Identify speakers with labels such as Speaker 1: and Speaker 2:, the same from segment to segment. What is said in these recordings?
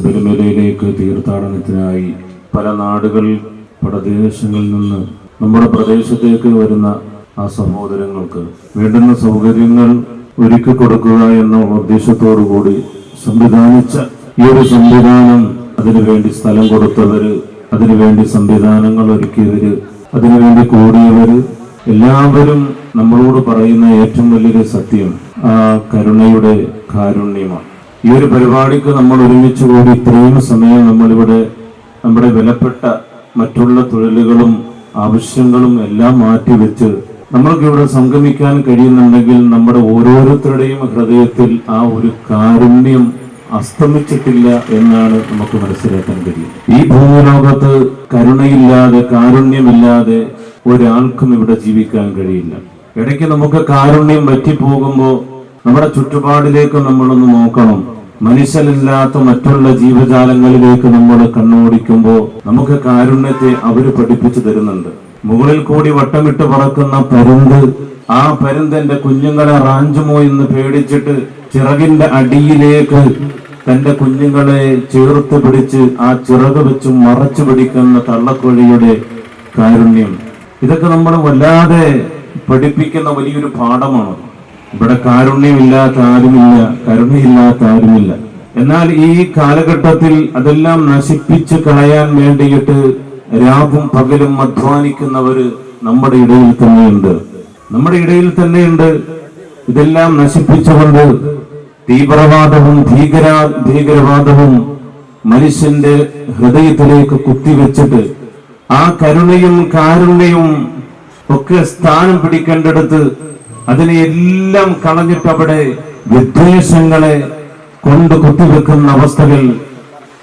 Speaker 1: ശബരിമലയിലേക്ക് തീർത്ഥാടനത്തിനായി പല നാടുകൾ പ്രദേശങ്ങളിൽ നിന്ന് നമ്മുടെ പ്രദേശത്തേക്ക് വരുന്ന ആ സഹോദരങ്ങൾക്ക് വേണ്ടുന്ന സൗകര്യങ്ങൾ ഒരുക്കി കൊടുക്കുക എന്ന ഉദ്ദേശത്തോടു കൂടി സംവിധാനിച്ച ഈ ഒരു സംവിധാനം അതിനുവേണ്ടി സ്ഥലം കൊടുത്തവര് അതിനുവേണ്ടി സംവിധാനങ്ങൾ ഒരുക്കിയവര് അതിനുവേണ്ടി കൂടിയവര് എല്ലാവരും നമ്മളോട് പറയുന്ന ഏറ്റവും വലിയൊരു സത്യം ആ കരുണയുടെ കാരുണ്യമാണ്. ഈ ഒരു പരിപാടിക്ക് നമ്മൾ ഒരുമിച്ച് കൂടി ഇത്രയും സമയം നമ്മളിവിടെ നമ്മുടെ വിലപ്പെട്ട മറ്റുള്ള തൊഴിലുകളും ആവശ്യങ്ങളും എല്ലാം മാറ്റിവെച്ച് നമ്മൾക്ക് ഇവിടെ സംഗമിക്കാൻ കഴിയുന്നുണ്ടെങ്കിൽ നമ്മുടെ ഓരോരുത്തരുടെയും ഹൃദയത്തിൽ ആ ഒരു കാരുണ്യം അസ്തമിച്ചിട്ടില്ല എന്നാണ് നമുക്ക് മനസ്സിലാക്കാൻ കഴിയും ഈ ഭൂമിലോകത്ത് കരുണയില്ലാതെ കാരുണ്യമില്ലാതെ ഒരാൾക്കും ഇവിടെ ജീവിക്കാൻ കഴിയില്ല. ഇടയ്ക്ക് നമുക്ക് കാരുണ്യം പറ്റിപ്പോകുമ്പോൾ നമ്മുടെ ചുറ്റുപാടിലേക്ക് നമ്മളൊന്ന് നോക്കണം. മനുഷ്യനില്ലാത്ത മറ്റുള്ള ജീവജാലങ്ങളിലേക്ക് നമ്മൾ കണ്ണോടിക്കുമ്പോൾ നമുക്ക് കാരുണ്യത്തെ അവർ പഠിപ്പിച്ചു തരുന്നുണ്ട്. മുകളിൽ കൂടി വട്ടമിട്ട് പറക്കുന്ന പരുന്ത് ആ പരുന്തന്റെ കുഞ്ഞുങ്ങളെ റാഞ്ചുമോ എന്ന് പേടിച്ചിട്ട് ചിറകിന്റെ അടിയിലേക്ക് തന്റെ കുഞ്ഞുങ്ങളെ ചേർത്ത് പിടിച്ച് ആ ചിറക് വെച്ച് മറച്ചു പിടിക്കുന്ന തള്ളക്കോഴിയുടെ കാരുണ്യം. ഇതൊക്കെ നമ്മൾ വല്ലാതെ പഠിപ്പിക്കുന്ന വലിയൊരു പാഠമാണ്. ഇവിടെ കാരുണ്യമില്ലാത്ത ആരുമില്ല കരുണയില്ലാത്ത ആരുമില്ല. എന്നാൽ ഈ കാലഘട്ടത്തിൽ അതെല്ലാം നശിപ്പിച്ച് കളയാൻ വേണ്ടിയിട്ട് രാവും പകലും അധ്വാനിക്കുന്നവര് നമ്മുടെ ഇടയിൽ തന്നെയുണ്ട്. നമ്മുടെ ഇടയിൽ തന്നെയുണ്ട്. ഇതെല്ലാം നശിപ്പിച്ചുകൊണ്ട് തീവ്രവാദവും ഭീകര ഭീകരവാദവും മനുഷ്യന്റെ ഹൃദയത്തിലേക്ക് കുത്തിവെച്ചിട്ട് ആ കരുണയും കാരുണ്യവും ഒക്കെ സ്ഥാനം പിടിക്കേണ്ടടുത്ത് അതിനെ എല്ലാം കളഞ്ഞിട്ട് അവിടെ വിദ്വേഷങ്ങളെ കൊണ്ട് കുത്തിവെക്കുന്ന അവസ്ഥകൾ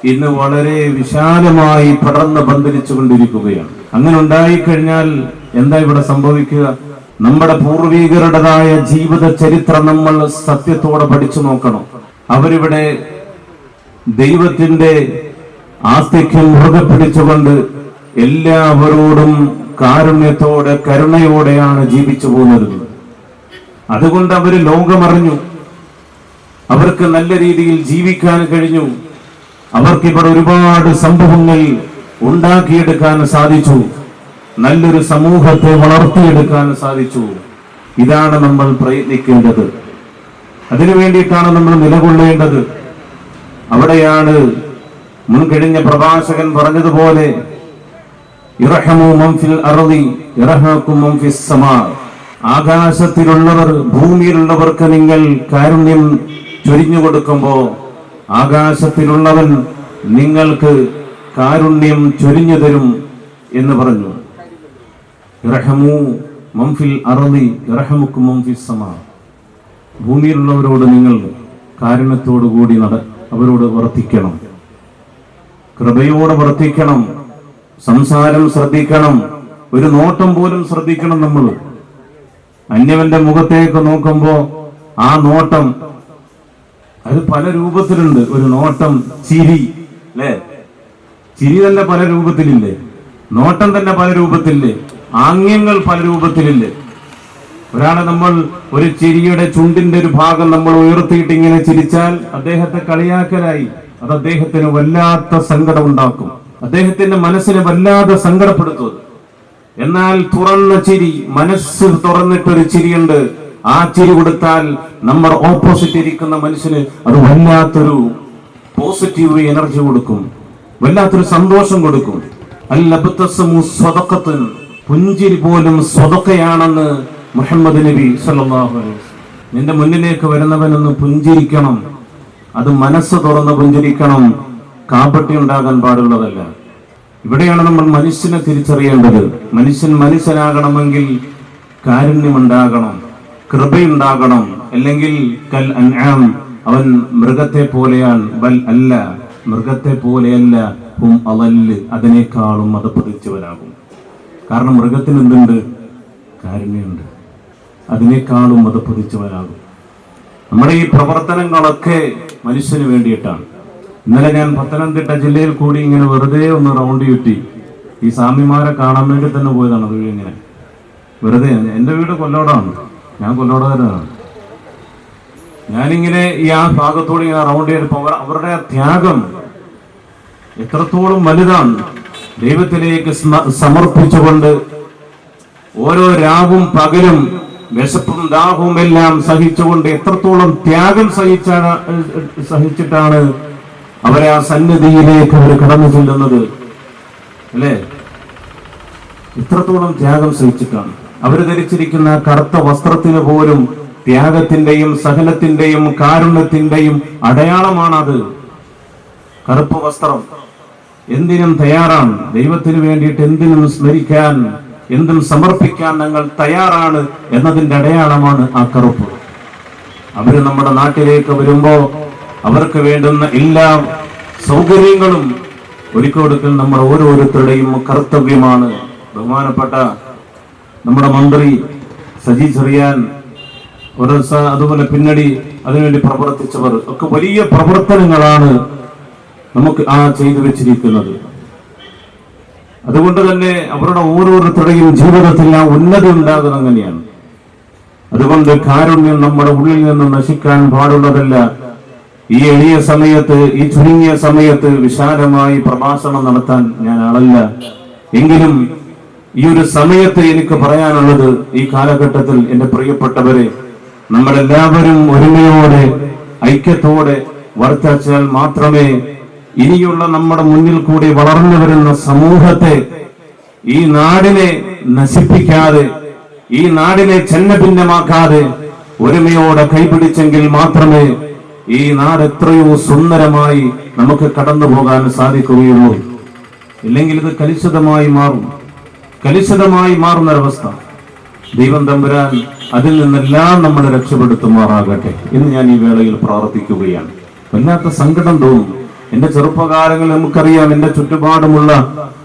Speaker 1: ഇന്ന് വളരെ വിശാലമായി പടർന്ന് പന്തലിച്ചു കൊണ്ടിരിക്കുകയാണ് അങ്ങനെ ഉണ്ടായിക്കഴിഞ്ഞാൽ എന്താ ഇവിടെ സംഭവിക്കുക? നമ്മുടെ പൂർവികരുടേതായ ജീവിത ചരിത്രം നമ്മൾ സത്യത്തോടെ പഠിച്ചു നോക്കണം. അവരിവിടെ ദൈവത്തിന്റെ ആസ്തിക്യം മുറുകെ പിടിച്ചുകൊണ്ട് എല്ലാവരോടും കാരുണ്യത്തോടെ കരുണയോടെയാണ് ജീവിച്ചു പോകുന്നത്. അതുകൊണ്ട് അവർ ലോകമറിഞ്ഞു. അവർക്ക് നല്ല രീതിയിൽ ജീവിക്കാൻ കഴിഞ്ഞു. അവർക്ക് ഇവിടെ ഒരുപാട് സംഭവങ്ങൾ ഉണ്ടാക്കിയെടുക്കാൻ സാധിച്ചു. നല്ലൊരു സമൂഹത്തെ വളർത്തിയെടുക്കാൻ സാധിച്ചു. ഇതാണ് നമ്മൾ പ്രയത്നിക്കേണ്ടത്. അതിനു വേണ്ടിയിട്ടാണ് നമ്മൾ നിലകൊള്ളേണ്ടത്. അവിടെയാണ് മുൻകഴിഞ്ഞ പ്രഭാഷകൻ പറഞ്ഞതുപോലെ ഇറഹമു മംഫിൽ അറളി ഇറഹക്കും മംഫിസ് സമാ ആകാശത്തിലുള്ളവർ ഭൂമിയിലുള്ളവർക്ക് നിങ്ങൾ കാരുണ്യം ചൊരിഞ്ഞു കൊടുക്കുമ്പോൾ ആകാശത്തിലുള്ളവൻ നിങ്ങൾക്ക് കാരുണ്യം ചൊരിഞ്ഞു തരും എന്ന് പറഞ്ഞു. മംഫിൽ മംഫിൽ ഭൂമിയിലുള്ളവരോട് നിങ്ങൾ കാരുണ്യത്തോടു കൂടി നട അവരോട് വർത്തിക്കണം. കൃപയോടെ വർത്തിക്കണം. സംസാരം ശ്രദ്ധിക്കണം. ഒരു നോട്ടം പോലും ശ്രദ്ധിക്കണം നമ്മൾ. അന്യവന്റെ മുഖത്തേക്ക് നോക്കുമ്പോ ആ നോട്ടം അത് പല രൂപത്തിലുണ്ട്. ഒരു നോട്ടം ചിരി അല്ലേ? ചിരി തന്നെ പല രൂപത്തിലില്ലേ? നോട്ടം തന്നെ പല രൂപത്തിലില്ലേ? ആംഗ്യങ്ങൾ പല രൂപത്തിലില്ലേ? ഒരാളെ നമ്മൾ ഒരു ചിരിയുടെ ചുണ്ടിന്റെ ഒരു ഭാഗം നമ്മൾ ഉയർത്തിയിട്ട് ഇങ്ങനെ ചിരിച്ചാൽ അദ്ദേഹത്തെ കളിയാക്കലായി. അത് അദ്ദേഹത്തിന് വല്ലാത്ത സങ്കടം ഉണ്ടാക്കും അദ്ദേഹത്തിന്റെ മനസ്സിനെ വല്ലാതെ സങ്കടപ്പെടുത്തും അത്. എന്നാൽ തുറന്ന ചിരി മനസ്സ് തുറന്നിട്ടൊരു ചിരിയുണ്ട്. ആ ചിരി കൊടുത്താൽ നമ്മുടെ ഓപ്പോസിറ്റ് ഇരിക്കുന്ന മനുഷ്യന് അത് വല്ലാത്തൊരു പോസിറ്റീവ് എനർജി കൊടുക്കും. വല്ലാത്തൊരു സന്തോഷം കൊടുക്കും. അല്ലബത്തസമു സ്വതക്കത്തുൻ പുഞ്ചിരി പോലും സ്വതക്കയാണെന്ന് മുഹമ്മദ് നബി വസല്ലം. നിന്റെ മുന്നിലേക്ക് വരുന്നവനൊന്ന് പുഞ്ചിരിക്കണം. അത് മനസ്സ് തുറന്ന് പുഞ്ചിരിക്കണം. കാപ്പട്ടി ഉണ്ടാകാൻ പാടുള്ളതല്ല. ഇവിടെയാണ് നമ്മൾ മനുഷ്യനെ തിരിച്ചറിയേണ്ടത്. മനുഷ്യൻ മനുഷ്യനാകണമെങ്കിൽ കാരുണ്യമുണ്ടാകണം കൃപയുണ്ടാകണം. അല്ലെങ്കിൽ കൽ അൻആം അവൻ മൃഗത്തെ പോലെയാണ്. ബൽ അല്ല മൃഗത്തെ പോലെയല്ല. ഹും അവൽ അതിനേക്കാളും മതപ്പതിച്ചവനാകും കാരണം മൃഗത്തിന് എന്തുണ്ട്? കാരുണ്യമുണ്ട്. അതിനേക്കാളും മതപ്പതിച്ചവനാകും നമ്മുടെ ഈ പ്രവർത്തനങ്ങളൊക്കെ മനുഷ്യന് വേണ്ടിയിട്ടാണ്. ഇന്നലെ ഞാൻ പത്തനംതിട്ട ജില്ലയിൽ കൂടി ഇങ്ങനെ വെറുതെ ഒന്ന് റൗണ്ട് ചുറ്റി ഈ സ്വാമിമാരെ കാണാൻ വേണ്ടി തന്നെ പോയതാണ് അത് ഇങ്ങനെ. വെറുതെ എന്റെ വീട് കൊല്ലോടാണ്. ഞാൻ കൊല്ലോടകാരനാണ് ഞാനിങ്ങനെ ഈ ആ ഭാഗത്തോട് ഇങ്ങനെ റൗണ്ട് ചെയ്തപ്പോൾ അവരുടെ ത്യാഗം എത്രത്തോളം വലുതാണ്. ദൈവത്തിലേക്ക് സമർപ്പിച്ചുകൊണ്ട് ഓരോ രാവും പകലും വിശപ്പും ദാഹവും എല്ലാം സഹിച്ചുകൊണ്ട് എത്രത്തോളം ത്യാഗം സഹിച്ചാണ് സഹിച്ചിട്ടാണ് അവരെ ആ സന്നിധിയിലേക്ക് അവർ കടന്നു ചെല്ലുന്നത്. അല്ലേ? ഇത്രത്തോളം ത്യാഗം സഹിച്ചിട്ടാണ്. അവർ ധരിച്ചിരിക്കുന്ന കറുത്ത വസ്ത്രത്തിന് പോലും ത്യാഗത്തിന്റെയും സഹനത്തിന്റെയും കാരുണ്യത്തിന്റെയും അടയാളമാണത്. കറുപ്പ് വസ്ത്രം എന്തിനും തയ്യാറാണ്. ദൈവത്തിന് വേണ്ടിയിട്ട് എന്തിനും സ്മരിക്കാൻ എന്തും സമർപ്പിക്കാൻ ഞങ്ങൾ തയ്യാറാണ് എന്നതിന്റെ അടയാളമാണ് ആ കറുപ്പ്. അവർ നമ്മുടെ നാട്ടിലേക്ക് വരുമ്പോ അവർക്ക് വേണ്ടുന്ന എല്ലാ സൗകര്യങ്ങളും ഒരുക്കി കൊടുക്കൽ നമ്മൾ ഓരോരുത്തരുടെയും കർത്തവ്യമാണ്. ബഹുമാനപ്പെട്ട നമ്മുടെ മന്ത്രി സജി ചെറിയാൻ അതുപോലെ പിന്നടി അതിനുവേണ്ടി പ്രവർത്തിച്ചവർ ഒക്കെ വലിയ പ്രവർത്തനങ്ങളാണ് നമുക്ക് ആ ചെയ്തു വെച്ചിരിക്കുന്നത്. അതുകൊണ്ട് തന്നെ അവരുടെ ഓരോരുത്തരുടെയും ജീവിതത്തിൽ ആ ഉന്നതി ഉണ്ടാകുന്ന അങ്ങനെയാണ്. അതുകൊണ്ട് കാരുണ്യം നമ്മുടെ ഉള്ളിൽ നിന്ന് നശിക്കാൻ പാടുള്ളതല്ല. ഈ എളിയ സമയത്ത് ഈ ചുരുങ്ങിയ സമയത്ത് വിശാലമായി പ്രഭാഷണം നടത്താൻ ഞാൻ ആളല്ല. എങ്കിലും ഈ ഒരു സമയത്ത് എനിക്ക് പറയാനുള്ളത് ഈ കാലഘട്ടത്തിൽ എന്റെ പ്രിയപ്പെട്ടവരെ നമ്മളെല്ലാവരും ഒരുമയോടെ ഐക്യത്തോടെ വർത്തിച്ചാൽ മാത്രമേ ഇനിയുള്ള നമ്മുടെ മുന്നിൽ കൂടി വളർന്നു വരുന്ന സമൂഹത്തെ ഈ നാടിനെ നശിപ്പിക്കാതെ ഈ നാടിനെ ഛന്നഭിന്നമാക്കാതെ ഒരുമയോടെ കൈപിടിച്ചെങ്കിൽ മാത്രമേ ഈ നാട് എത്രയോ സുന്ദരമായി നമുക്ക് കടന്നു പോകാൻ സാധിക്കുകയുള്ളൂ. ഇല്ലെങ്കിൽ ഇത് കലുഷിതമായി മാറും. കലുഷിതമായി മാറുന്നൊരവസ്ഥ. ദൈവം തമ്പുരാൻ അതിൽ നിന്നെല്ലാം നമ്മൾ രക്ഷപ്പെടുത്തുമാറാകട്ടെ. എന്ന് ഞാൻ ഈ വേളയിൽ പ്രാർത്ഥിക്കുകയാണ്. വല്ലാത്ത സങ്കടം തോന്നും. എന്റെ ചെറുപ്പകാലങ്ങളിൽ നമുക്കറിയാം എന്റെ ചുറ്റുപാടുമുള്ള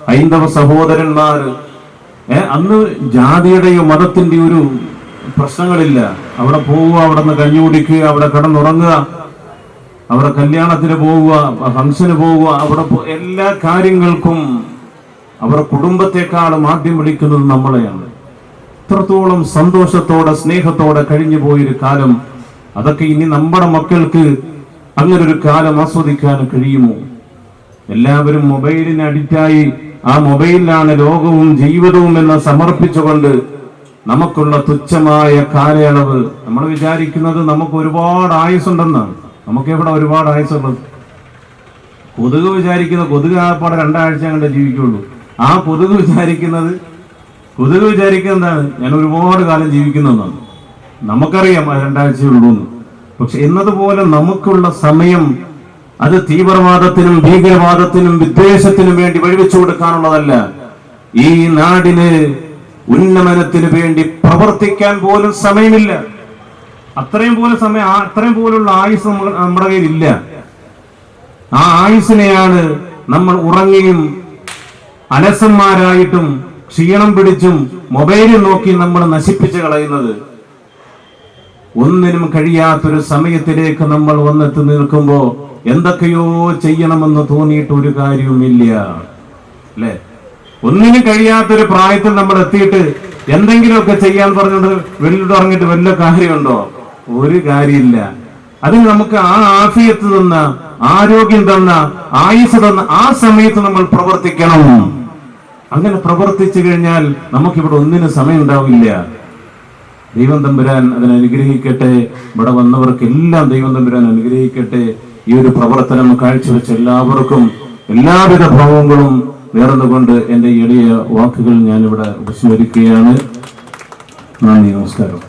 Speaker 1: ഹൈന്ദവ സഹോദരന്മാർ അന്ന് ജാതിയുടെയോ മതത്തിന്റെ ഒരു പ്രശ്നങ്ങളില്ല. അവിടെ പോവുക അവിടെ നിന്ന് കഞ്ഞി അവിടെ കിടന്നുറങ്ങുക. അവിടെ കല്യാണത്തിന് പോവുക ഫംഗ്ഷന് പോവുക അവിടെ എല്ലാ കാര്യങ്ങൾക്കും അവരുടെ കുടുംബത്തെക്കാളും ആദ്യം വിളിക്കുന്നത് നമ്മളെയാണ്. ഇത്രത്തോളം സന്തോഷത്തോടെ സ്നേഹത്തോടെ കഴിഞ്ഞു പോയൊരു കാലം അതൊക്കെ ഇനി നമ്മുടെ മക്കൾക്ക് അങ്ങനെ ഒരു കാലം ആസ്വദിക്കാൻ കഴിയുമോ? എല്ലാവരും മൊബൈലിന് അഡിക്റ്റായി. ആ മൊബൈലിലാണ് ലോകവും ജീവിതവും എന്ന് സമർപ്പിച്ചുകൊണ്ട് നമുക്കുള്ള തുച്ഛമായ കാലയളവ്. നമ്മൾ വിചാരിക്കുന്നത് നമുക്ക് ഒരുപാട് ആയുസ്സുണ്ടെന്നാണ്. നമുക്ക് ഇവിടെ ഒരുപാട് ആയുസുള്ളത് കൊതുക് വിചാരിക്കുന്ന കൊതുക് ആപ്പാടെ രണ്ടാഴ്ച കണ്ട് ജീവിക്കുള്ളൂ. ആ കൊതുക് വിചാരിക്കുന്നത് കൊതുക് വിചാരിക്കുന്നത് എന്താണ്? ഞാൻ ഒരുപാട് കാലം ജീവിക്കുന്നതാണ് നമുക്കറിയാം അത് രണ്ടാഴ്ചയുള്ളൂ എന്ന്. പക്ഷെ എന്നതുപോലെ നമുക്കുള്ള സമയം അത് തീവ്രവാദത്തിനും ഭീകരവാദത്തിനും വിദ്വേഷത്തിനും വേണ്ടി വഴിവെച്ചു കൊടുക്കാനുള്ളതല്ല. ഈ നാടിന് ഉന്നമനത്തിന് വേണ്ടി പ്രവർത്തിക്കാൻ പോലും സമയമില്ല. അത്രയും പോലെ സമയം അത്രയും പോലുള്ള ആയുസ് നമ്മുടെ നമ്മുടെ കയ്യിലില്ല. ആ ആയുസിനെയാണ് നമ്മൾ ഉറങ്ങിയും അലസന്മാരായിട്ടും ക്ഷീണം പിടിച്ചും മൊബൈലിൽ നോക്കി നമ്മൾ നശിപ്പിച്ചു കളയുന്നത്. ഒന്നിനും കഴിയാത്തൊരു സമയത്തിലേക്ക് നമ്മൾ വന്നെത്തി നിൽക്കുമ്പോ എന്തൊക്കെയോ ചെയ്യണമെന്ന് തോന്നിയിട്ട് ഒരു കാര്യവുമില്ല. അല്ലെ? ഒന്നിനും കഴിയാത്തൊരു പ്രായത്തിൽ നമ്മൾ എത്തിയിട്ട് എന്തെങ്കിലുമൊക്കെ ചെയ്യാൻ പറഞ്ഞിട്ട് വെളിയിലോട്ട് ഇറങ്ങിയിട്ട് വല്ല കാര്യമുണ്ടോ? ഒരു കാര്യമില്ല. അതിന് നമുക്ക് ആ ആഫിയത്ത് തന്ന ആരോഗ്യം തന്ന ആയുസ് തന്ന ആ സമയത്ത് നമ്മൾ പ്രവർത്തിക്കണം. അങ്ങനെ പ്രവർത്തിച്ചു കഴിഞ്ഞാൽ നമുക്കിവിടെ ഒന്നിനും സമയം ഉണ്ടാവില്ല ദൈവം തമ്പുരാൻ അതിനെ അനുഗ്രഹിക്കട്ടെ. ഇവിടെ വന്നവർക്കെല്ലാം ദൈവം തമ്പുരാൻ അനുഗ്രഹിക്കട്ടെ. ഈ ഒരു പ്രവർത്തനം കാഴ്ചവെച്ച എല്ലാവർക്കും എല്ലാവിധ ഭാവങ്ങളും നേർന്നുകൊണ്ട് എന്റെ എളിയ വാക്കുകൾ ഞാനിവിടെ ഉപസ്മരിക്കുകയാണ് നന്ദി നമസ്കാരം.